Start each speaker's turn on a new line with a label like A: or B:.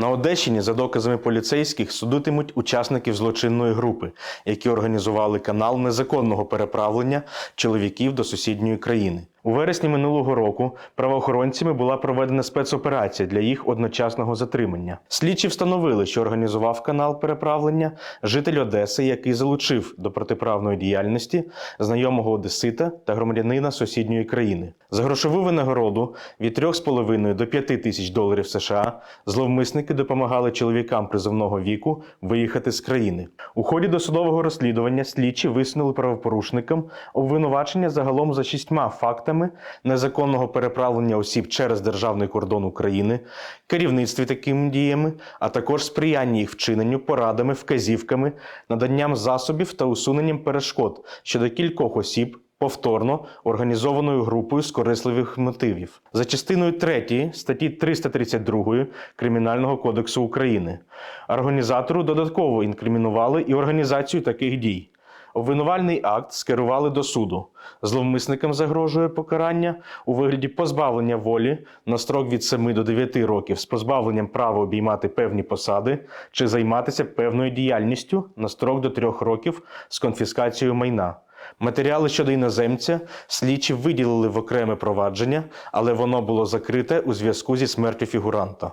A: На Одещині за доказами поліцейських судитимуть учасників злочинної групи, які організували канал незаконного переправлення чоловіків до сусідньої країни. У вересні минулого року правоохоронцями була проведена спецоперація для їх одночасного затримання. Слідчі встановили, що організував канал переправлення житель Одеси, який залучив до протиправної діяльності знайомого одесита та громадянина сусідньої країни. За грошову винагороду від 3,5 до 5 тисяч доларів США зловмисники допомагали чоловікам призовного віку виїхати з країни. У ході досудового розслідування слідчі висунули правопорушникам обвинувачення загалом за шістьма фактами незаконного переправлення осіб через державний кордон України, керівництві такими діями, а також сприяння їх вчиненню порадами, вказівками, наданням засобів та усуненням перешкод щодо кількох осіб. Повторно організованою групою з корисливих мотивів за частиною 3 статті 332 Кримінального кодексу України. Організатору додатково інкримінували і організацію таких дій. Обвинувальний акт скерували до суду. Зловмисникам загрожує покарання у вигляді позбавлення волі на строк від 7 до 9 років з позбавленням права обіймати певні посади чи займатися певною діяльністю на строк до 3 років з конфіскацією майна. Матеріали щодо іноземця слідчі виділили в окреме провадження, але воно було закрите у зв'язку зі смертю фігуранта.